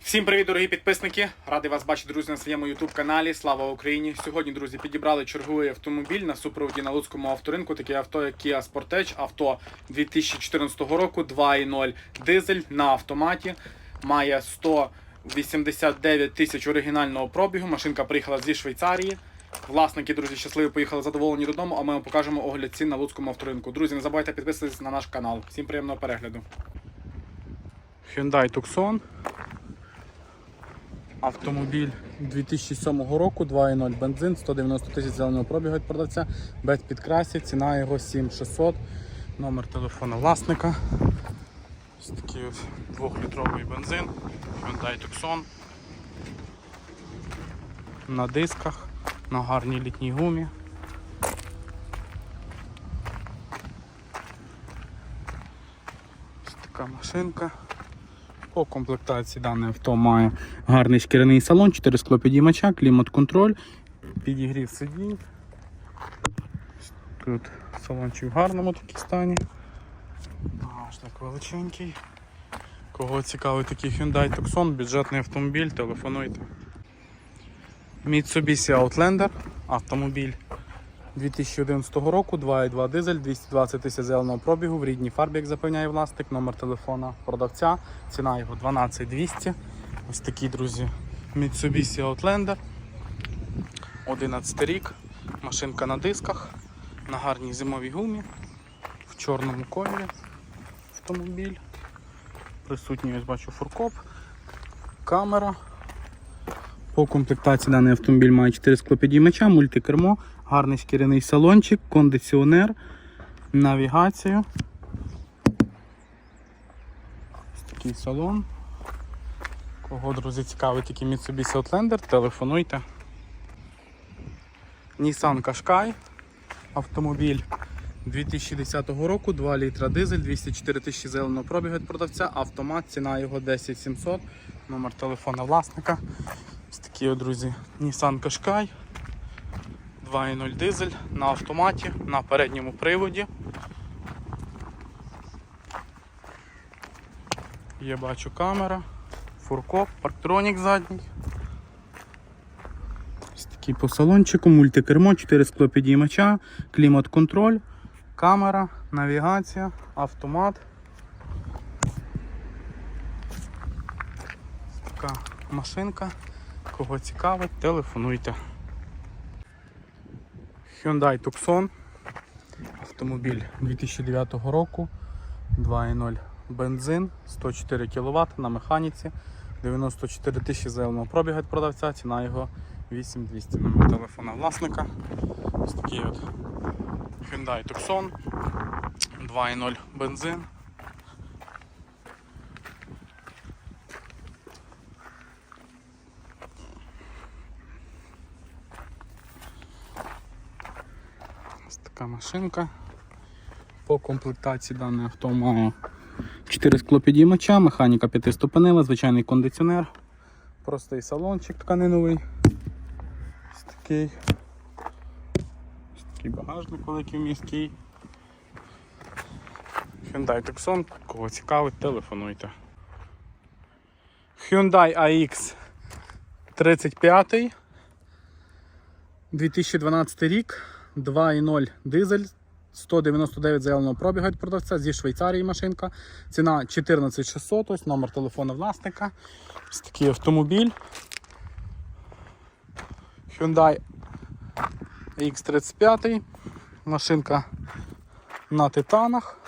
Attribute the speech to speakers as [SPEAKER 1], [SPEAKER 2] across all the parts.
[SPEAKER 1] Всім привіт, дорогі підписники! Радий вас бачити, друзі, на своєму youtube каналі. Слава Україні! Сьогодні, друзі, підібрали черговий автомобіль на супроводі на Луцькому авторинку. Таке авто, як Kia Sportage, авто 2014 року, 2.0 дизель на автоматі. Має 189 тисяч оригінального пробігу. Машинка приїхала зі Швейцарії. Власники, друзі, щасливі поїхали задоволені додому, а ми вам покажемо огляд цін на Луцькому авторинку. Друзі, не забувайте підписуватись на наш канал. Всім приємного перегляду. Hyundai Tucson. Автомобіль 2007 року, 2.0 бензин, 190 тисяч зеленого пробігу від продавця, без підкрасів, ціна його 7600, номер телефону власника. Ось такий от 2-літровий бензин, Hyundai Tucson. На дисках, на гарній літній гумі. Ось така машинка. По комплектації дане авто має гарний шкіряний салон, 4 склопідіймача, клімат-контроль, підігрів сидінь. Тут салончик в гарному такій стані. Багажник величенький. Кого цікавий такий Hyundai Tucson, бюджетний автомобіль, телефонуйте. Mitsubishi Outlander, автомобіль 2011 року, 2.2 дизель, 220 тисяч зеленого пробігу в рідній фарбі, як запевняє власник, номер телефона продавця, ціна його 12200. Ось такий, друзі, Mitsubishi Outlander. 11 рік, машинка на дисках, на гарній зимовій гумі, в чорному кольорі автомобіль. Присутній, ось бачу, фуркоп, камера. По комплектації даний автомобіль має 4 склопідіймача, мультикермо, гарний шкіряний салончик, кондиціонер, навігацію. Ось такий салон. Кого, друзі, цікавить такий Mitsubishi Outlander, телефонуйте. Nissan Qashqai. Автомобіль 2010 року, 2 літра дизель, 204 тисячі зеленого пробігу від продавця, автомат, ціна його 10700, номер телефона власника. Ось такі, друзі, Nissan Qashqai 2.0 дизель на автоматі, на передньому приводі. Є бачу камера, фуркоп, парктронік задній. Ось такий по салончику, мультикермо, 4 склопідіймача, клімат-контроль, камера, навігація, автомат. Така машинка. Кого цікавить, телефонуйте. Hyundai Tucson. Автомобіль 2009 року. 2.0 бензин, 104 кВт на механіці, 94 тисячі зеленого пробігу від продавця, ціна його 8200 номер телефона власника. Ось такий от Hyundai Tucson. 2.0 бензин. Ось така машинка. По комплектації дане авто має 4 склопідіймача, механіка 5-ступенева, звичайний кондиціонер, простий салончик тканиновий. Ось такий. Такий багажник великий міський. Hyundai Tucson, кого цікавить, телефонуйте. Hyundai AX 35 2012 рік, 2.0 дизель, 199 зеленого пробігу від продавця зі Швейцарії машинка. Ціна 14600, ось номер телефону власника. Ось такий автомобіль. Hyundai X35. Машинка на титанах.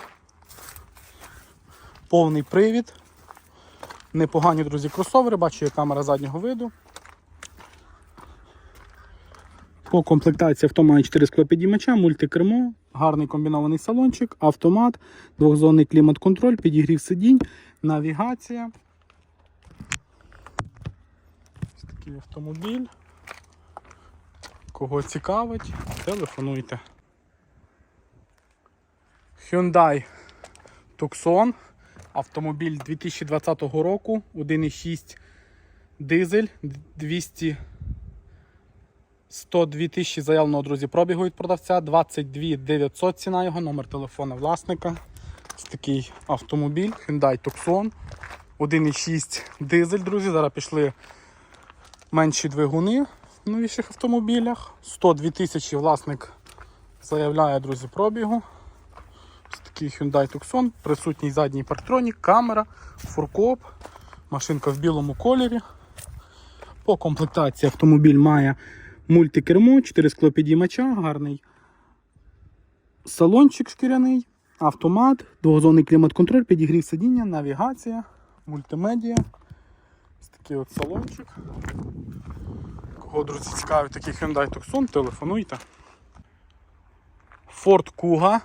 [SPEAKER 1] Повний привід. Непогані, друзі, кросовери, бачу, є камера заднього виду. По комплектації авто має 4 склопідіймача, мультикермо, гарний комбінований салончик, автомат, двохзонний клімат-контроль, підігрів сидінь, навігація. Ось такий автомобіль. Кого цікавить, телефонуйте. Hyundai Tucson. Автомобіль 2020 року, 1,6 дизель 200 102 тисячі заявленого, друзі, пробігу від продавця, 22 900 ціна його, номер телефона власника. Ось такий автомобіль Hyundai Tucson. 1,6 дизель, друзі. Зараз пішли менші двигуни новіших автомобілях. 102 тисячі власник заявляє, друзі, пробігу. Ось такий Hyundai Tucson, присутній задній парктронік, камера, фуркоп, машинка в білому кольорі. По комплектації автомобіль має мультикермо, 4 склопідіймача, гарний салончик шкіряний, автомат, двохзонний клімат-контроль, підігрів сидіння, навігація, мультимедіа. Ось такий от салончик. Кого, друзі, цікавить такий Hyundai Tucson, телефонуйте. Ford Kuga,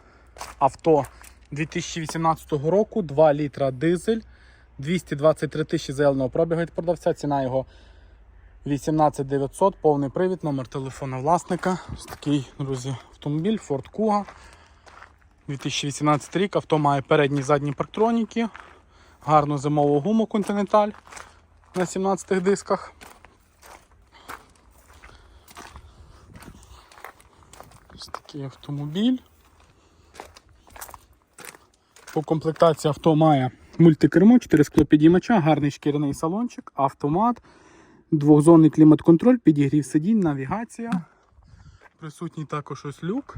[SPEAKER 1] авто 2018 року, 2 літра дизель, 223 тисячі заявленого пробігу від продавця, ціна його 18 900, повний привід, номер телефона власника. Ось такий, друзі, автомобіль Ford Kuga. 2018 рік, авто має передні і задні парктроніки, гарну зимову гуму Continental на 17 дисках. Ось такий автомобіль. По комплектації авто має мультикермо, 4 склопідіймача, гарний шкіряний салончик, автомат, двохзонний клімат-контроль, підігрів сидінь, навігація. Присутній також ось люк.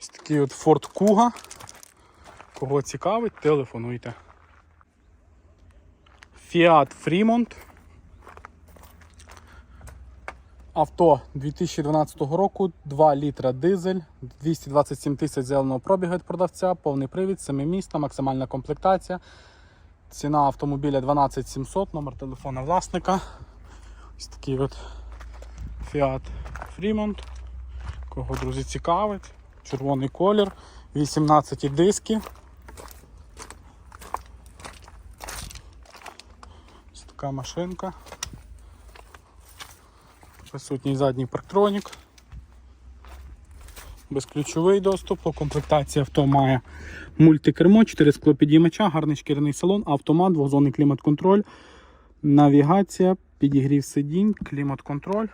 [SPEAKER 1] Ось такий от Ford Kuga. Кого цікавить, телефонуйте. Fiat Fremont. Авто 2012 року, 2 літра дизель, 227 тисяч зеленого пробігу від продавця, повний привід, 7 міста, максимальна комплектація. Ціна автомобіля 12 700, номер телефона власника. Ось такий от Fiat Fremont. Кого, друзі, цікавить. Червоний колір, 18 диски. Ось така машинка. Присутній задній парктронік. Безключовий доступ, по комплектації авто має мультикермо, 4 склопідіймача, гарний шкіряний салон, автомат, двохзонний клімат-контроль, навігація, підігрів сидінь, клімат-контроль.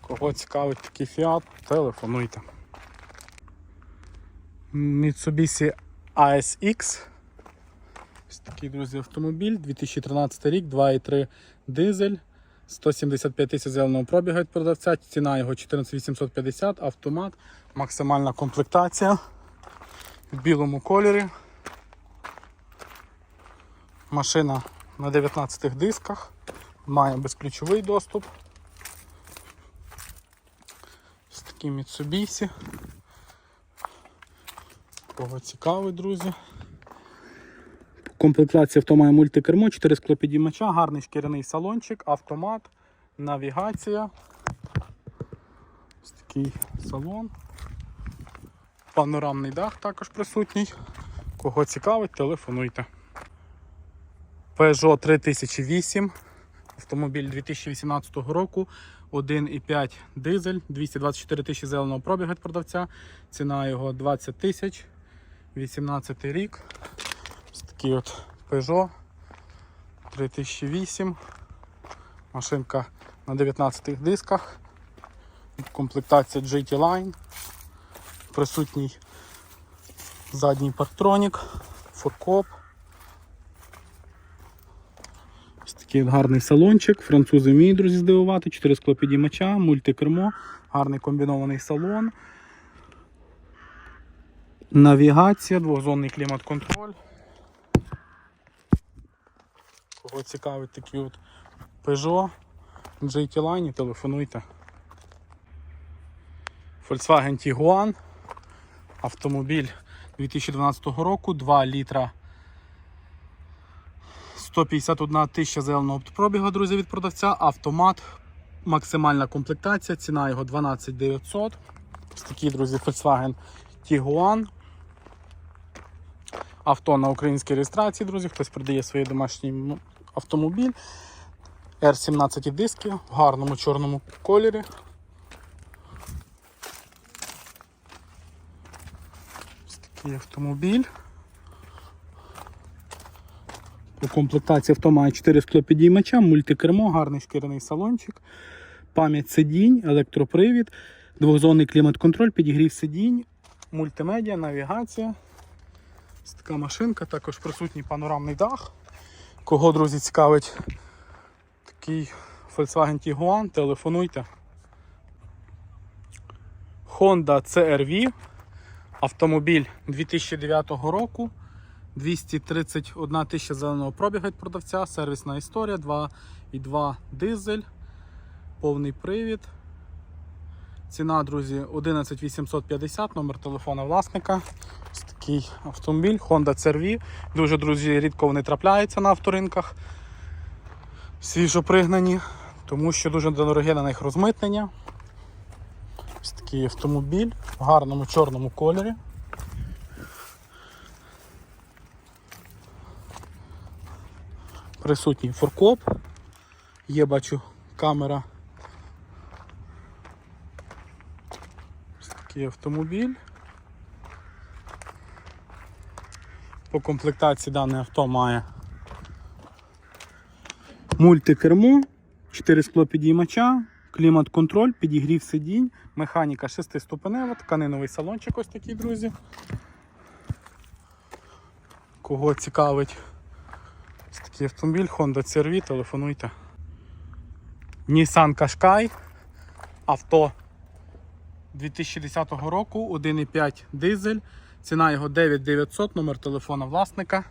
[SPEAKER 1] Кого цікавить такий фіат, телефонуйте. Mitsubishi ASX. Ось такий, друзі, автомобіль, 2013 рік, 2,3 дизель, 175 тисяч зеленого пробігу від продавця, ціна його 14850, автомат, максимальна комплектація в білому кольорі. Машина на 19 дисках, має безключовий доступ. Ось такий Mitsubishi. Кого цікавить, друзі. Комплектація авто має мультикермо, 4 склопідіймача, гарний шкіряний салончик, автомат, навігація. Ось такий салон. Панорамний дах також присутній. Кого цікавить, телефонуйте. Peugeot 3008. Автомобіль 2018 року. 1,5 дизель, 224 тисячі зеленого пробігу від продавця. Ціна його 20 тисяч. 18 рік. Такий от Peugeot 3008. Машинка на 19 дисках. Комплектація GT Line. Присутній задній парктронік, фуркоп. Ось такий от гарний салончик. Французи вміють, друзі, здивувати. 4 склопідіймача, мультикермо, гарний комбінований салон. Навігація, двохзонний клімат-контроль. Кого цікавить такі от Peugeot, GT Line, телефонуйте. Volkswagen Tiguan. Автомобіль 2012 року, 2 літра 151 тисяча зеленого пробігу, друзі, від продавця. Автомат, максимальна комплектація, ціна його 12 900. Ось такий, друзі, Volkswagen Tiguan. Авто на українській реєстрації, друзі. Хтось продає свій домашній м- автомобіль. R17 диски в гарному чорному кольорі. Ось такий автомобіль. У комплектації авто має 4 склопідіймача, мультикермо, гарний шкіряний салончик, пам'ять сидінь, електропривід, двохзонний клімат-контроль, підігрів сидінь, мультимедіа, навігація. Ось така машинка, також присутній панорамний дах. Кого, друзі, цікавить такий Volkswagen Tiguan, телефонуйте. Honda CR-V, автомобіль 2009 року. 231 тисяча зеленого пробігу від продавця, сервісна історія, 2,2 дизель, повний привід. Ціна, друзі, 11850, номер телефона власника. Такий автомобіль Honda CR-V. Дуже, друзі, рідко вони трапляються на авторинках. Свіжо пригнані, тому що дуже дороге на них розмитнення. Ось такий автомобіль в гарному чорному кольорі. Присутній форкоп. Є, бачу, камера. Ось такий автомобіль. По комплектації дане авто має мультикермо, 4 склопідіймача, клімат-контроль, підігрів сидінь, механіка 6-ступенева, тканиновий салончик ось такий, друзі. Кого цікавить ось такий автомобіль, Honda CR-V, телефонуйте. Nissan Qashqai, авто 2010 року, 1,5 дизель, ціна його 9900, номер телефона власника.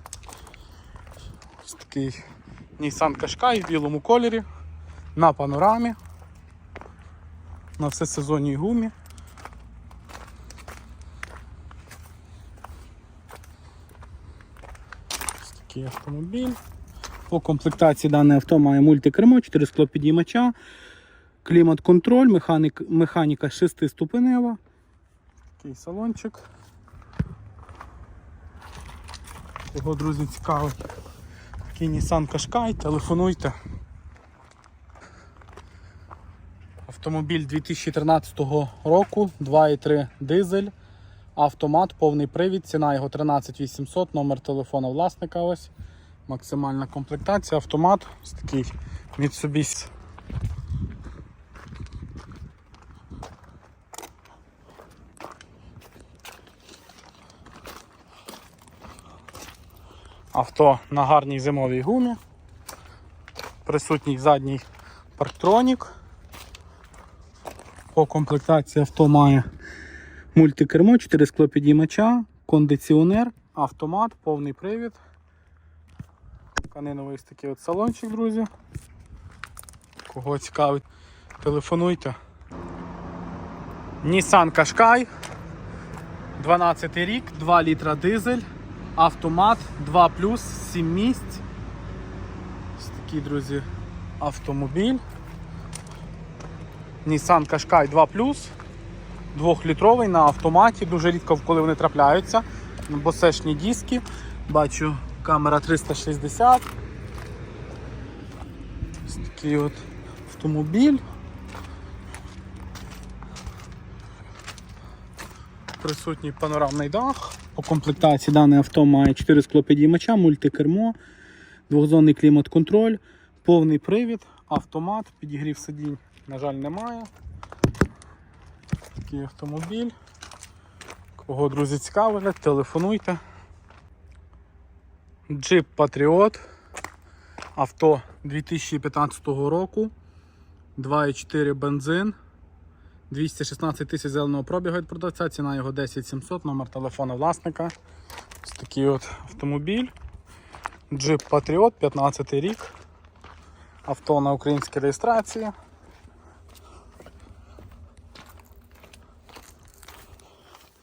[SPEAKER 1] Ось такий Nissan Qashqai в білому кольорі, на панорамі, на всесезонній гумі. Ось такий автомобіль. По комплектації дане авто має мультикермо, 4 склопідіймача, клімат-контроль, механіка 6-ступенева. Такий салончик. Кого, друзі, цікавить. Такий Nissan Qashqai, телефонуйте. Автомобіль 2013 року, 2,3 дизель, автомат, повний привід, ціна його 13800, номер телефона власника ось. Максимальна комплектація, автомат, ось такий Mitsubishi. Авто на гарній зимовій гумі. Присутній задній парктронік. По комплектації авто має мультикермо, 4 склопідіймача, кондиціонер, автомат, повний привід. Тканиновий ось такий от салончик, друзі. Кого цікавить, телефонуйте. Nissan Qashqai, 12 рік, 2 літра дизель, автомат, 2 плюс, 7 місць. Ось такий, друзі, автомобіль. Nissan Qashqai 2 плюс, 2-літровий на автоматі, дуже рідко коли вони трапляються. Босешні диски. Бачу камера 360. Ось такий от автомобіль. Присутній панорамний дах. По комплектації дане авто має 4 склопідіймача, мультикермо, двохзонний клімат-контроль, повний привід, автомат, підігрів сидінь, на жаль, немає. Такий автомобіль. Кого, друзі, цікавить, телефонуйте. Jeep Patriot. Авто 2015 року. 2,4 бензин. 216 тисяч зеленого пробігу від продавця, ціна його 10700, номер телефона власника. Ось такий от автомобіль. Jeep Patriot, 15 рік. Авто на українській реєстрації.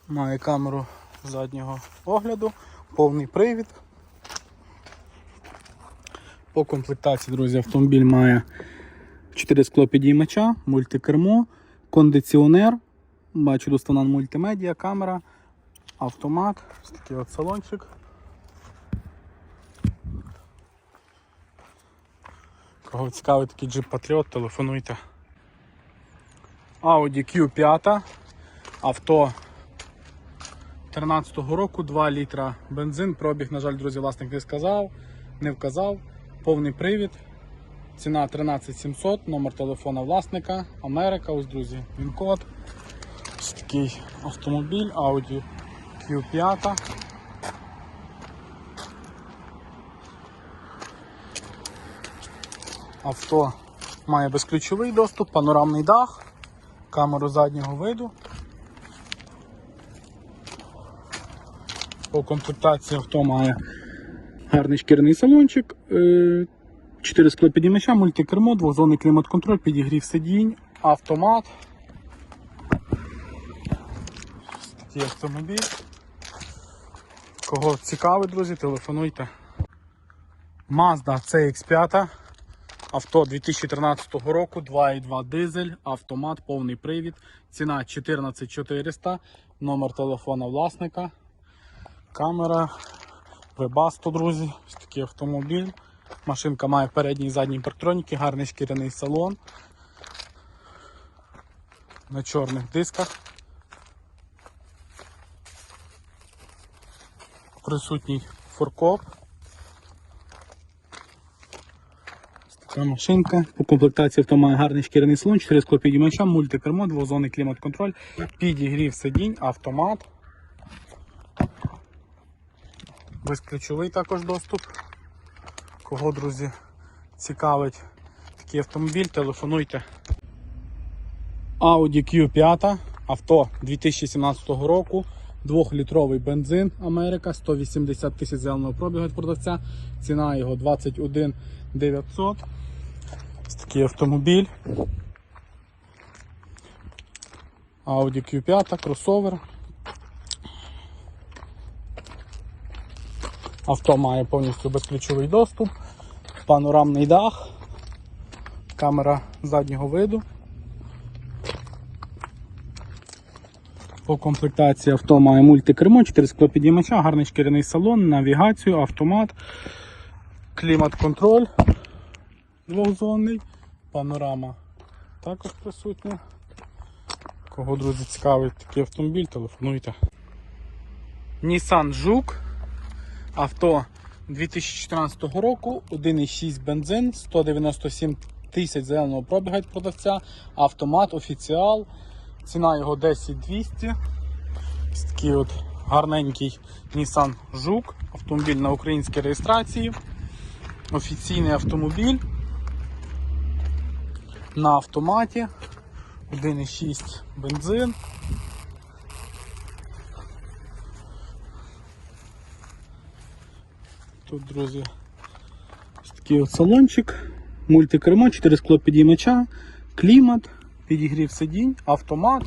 [SPEAKER 1] Має камеру заднього огляду, повний привід. По комплектації, друзі, автомобіль має 4 склопідіймача, мультикермо, кондиціонер, бачу доставна мультимедіа, камера, автомат, ось такий от салончик. Кого цікавий такий Jeep Patriot, телефонуйте. Audi Q5, авто 2013 року, 2 літра бензин, пробіг, на жаль, друзі, власник не сказав. не вказав. Повний привід. Ціна 13700, номер телефона власника, Америка, ось друзі, він код. Ось такий автомобіль Audi Q5. Авто має безключовий доступ, панорамний дах, камеру заднього виду. По комплектації авто має гарний шкіряний салончик, 4 склопідіймача, мультикермо, двозонний клімат-контроль, підігрів сидінь, автомат. Такий автомобіль. Кого цікавить, друзі, телефонуйте. Mazda CX5. Авто 2013 року, 2,2 дизель, автомат, повний привід. Ціна 14400, номер телефона власника, камера, вебасто, друзі. Ось такий автомобіль. Машинка має передній і задній парктроніки, гарний шкіряний салон. На чорних дисках. Присутній форкоп. Така машинка. По комплектації авто має гарний шкіряний салон, 4 склопідіймача, мультикермо, двозонний клімат-контроль, підігрів сидінь, автомат. Безключовий також доступ. Кого, друзі, цікавить такий автомобіль, телефонуйте. Audi Q5, авто 2017 року, 2-літровий бензин Америка, 180 тисяч зеленого пробігу від продавця, ціна його 21 900. Ось такий автомобіль. Audi Q5, кросовер. Авто має повністю безключовий доступ, панорамний дах, камера заднього виду. По комплектації авто має мультикермо, 4 склопідіймача, гарний шкіряний салон, навігацію, автомат, клімат-контроль двохзонний, панорама також присутня. Кого, друзі, цікавить такий автомобіль, телефонуйте. Nissan Жук. Авто 2014 року, 1,6 бензин, 197 тисяч зеленого пробіга від продавця, автомат, офіціал. Ціна його 10200. Ось такий от гарненький Nissan Жук. Автомобіль на українській реєстрації. Офіційний автомобіль. На автоматі. 1,6 бензин. Тут, друзі, ось такий от салончик, мультикермо, 4 скло підіймача, клімат, підігрів сидінь, автомат.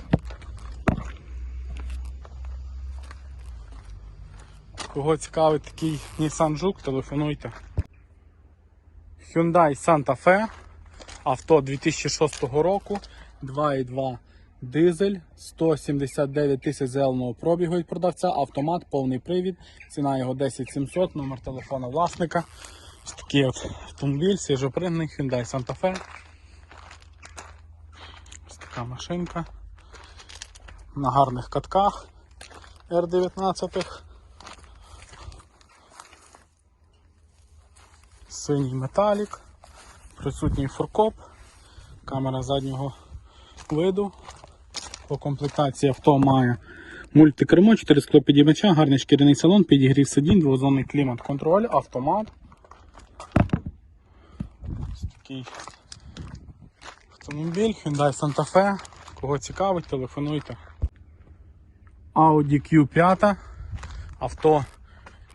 [SPEAKER 1] Кого цікавить такий Nissan Juke, телефонуйте. Hyundai Santa Fe, авто 2006 року, 2,2 дизель, 179 тисяч зеленого пробігу від продавця, автомат, повний привід, ціна його 10700, номер телефона власника. Такий от автомобіль, свіжопринний Hyundai Santa Fe. Ось така машинка. На гарних катках R19. Синій металік, присутній форкоп, камера заднього виду. По комплектації авто має мультикермо, 4 склопідіймача, гарний шкіряний салон, підігрів сидінь, двозонний клімат, контроль, автомат. Ось такий автомобіль, Hyundai Santa Fe. Кого цікавить, телефонуйте. Audi Q5. Авто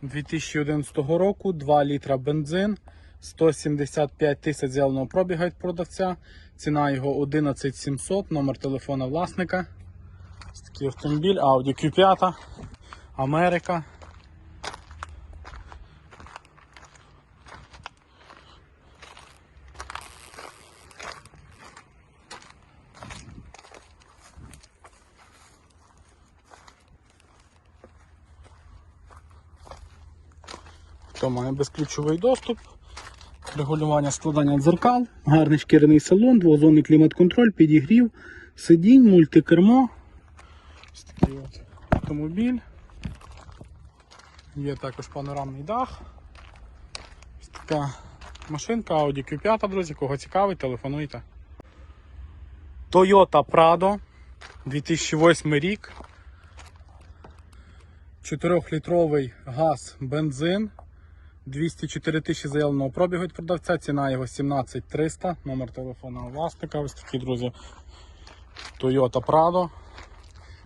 [SPEAKER 1] 2011 року, 2 літра бензин, 175 тисяч зеленого пробіга від продавця. Ціна його 11700, номер телефона власника. Ось такий автомобіль Audi Q5, Америка. Хто має безключовий доступ, регулювання складання дзеркал, гарний шкіряний салон, двозонний клімат-контроль, підігрів, сидінь, мультикермо. Ось такий от автомобіль. Є також панорамний дах. Ось така машинка Audi Q5, друзі, кого цікавить, телефонуйте. Toyota Prado 2008 рік. 4-літровий газ, бензин. 204 тисячі заявленого пробігу від продавця, ціна його 17300, номер телефона власника. Ось такі, друзі. Toyota Prado.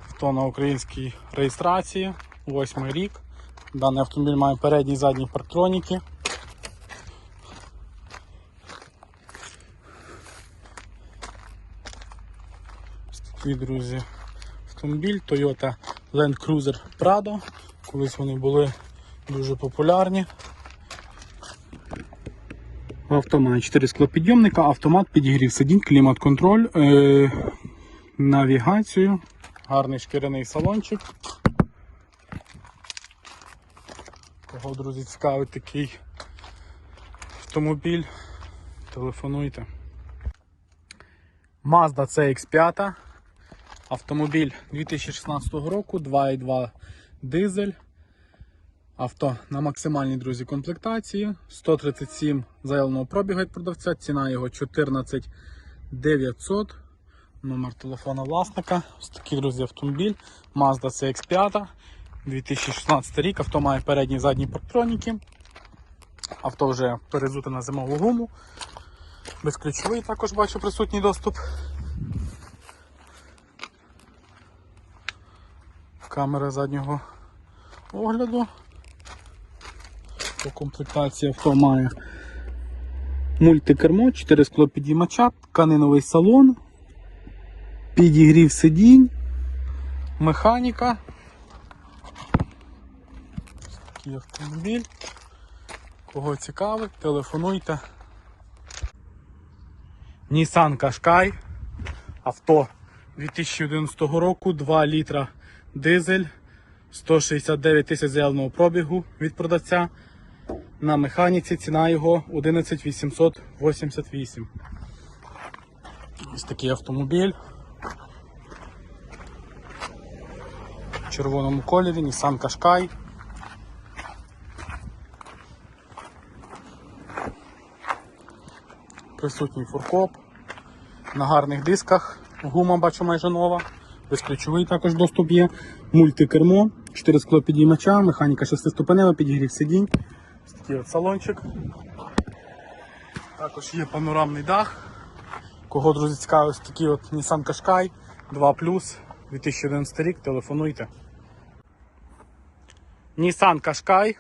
[SPEAKER 1] Хто на українській реєстрації, 8 рік. Даний автомобіль має передні і задні парктроніки. Ось такий, друзі, автомобіль Toyota Land Cruiser Prado. Колись вони були дуже популярні. Авто має 4 склопідйомника, автомат, підігрів сидінь, клімат-контроль, е- навігацію, гарний шкіряний салончик. Кого, друзі, цікавить такий автомобіль, телефонуйте. Mazda CX5. Автомобіль 2016 року, 2.2 дизель. Авто на максимальній друзі комплектації. 137 заявленого пробігу від продавця. Ціна його 14 900. Номер телефона власника. Ось такий, друзі, автомобіль. Mazda CX5. 2016 рік. Авто має передні і задні парктроніки. Авто вже перезуте на зимову гуму. Безключовий також бачу присутній доступ. Камера заднього огляду. По комплектації авто має мультикермо, 4 склопідіймача, тканиновий салон, підігрів сидінь, механіка. Такий автомобіль. Кого цікавить, телефонуйте. Nissan Qashqai. Авто 2011 року, 2 літра дизель, 169 тисяч заявленого пробігу від продавця. На механіці ціна його 11 888. Ось такий автомобіль. В червоному кольорі, Nissan Qashqai. Присутній фуркоп. На гарних дисках. Гума бачу майже нова. Безключовий також доступ є. Мультикермо, 4 скло підіймача, механіка 6-ступенева, підігрів сидінь. Такий от салончик. Також є панорамний дах. Кого, друзі, цікавить, такий от Nissan Qashqai 2 2011 рік, телефонуйте. Nissan Qashqai,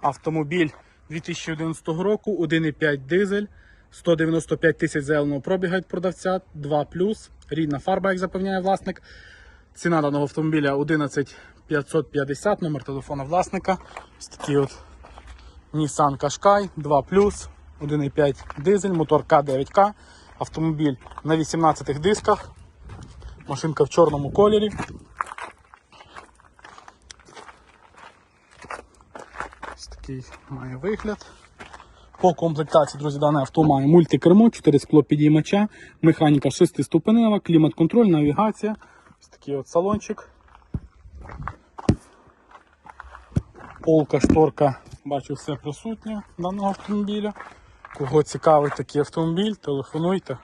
[SPEAKER 1] автомобіль 2011 року, 1,5 дизель, 195 тисяч заявленого пробіга від продавця, 2 рідна фарба, як запевняє власник. Ціна даного автомобіля 11 550, номер телефона власника. Ось такий от Nissan Qashqai 2 1,5 дизель, мотор К9К, автомобіль на 18 дисках, машинка в чорному кольорі. Ось такий має вигляд. По комплектації, друзі, дане авто має мультикермо, 4 скло підіймача, механіка 6-ступенева, клімат-контроль, навігація. Ось такий от салончик. Полка, шторка, бачу, все присутнє даного автомобіля. Кого цікавить такий автомобіль, телефонуйте.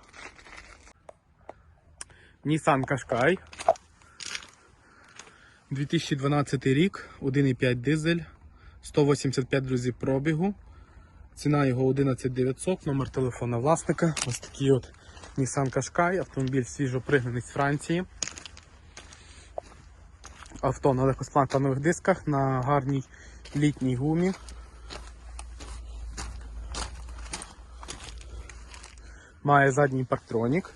[SPEAKER 1] Nissan Qashqai. 2012 рік, 1,5 дизель, 185 друзі пробігу. Ціна його 11900, номер телефона власника. Ось такий от Nissan Qashqai, автомобіль свіжо пригнаний з Франції. Авто на легкосплантанових дисках, на гарній літній гумі. Має задній парктронік,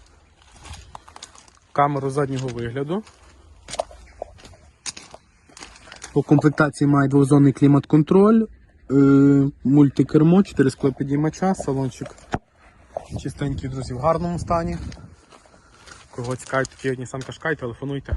[SPEAKER 1] камеру заднього вигляду. По комплектації має двозонний клімат-контроль, е, мультикермо, 4 склопідіймача, салончик чистенький, друзі, в гарному стані. Кого цікавить одні сам Кашкай, телефонуйте.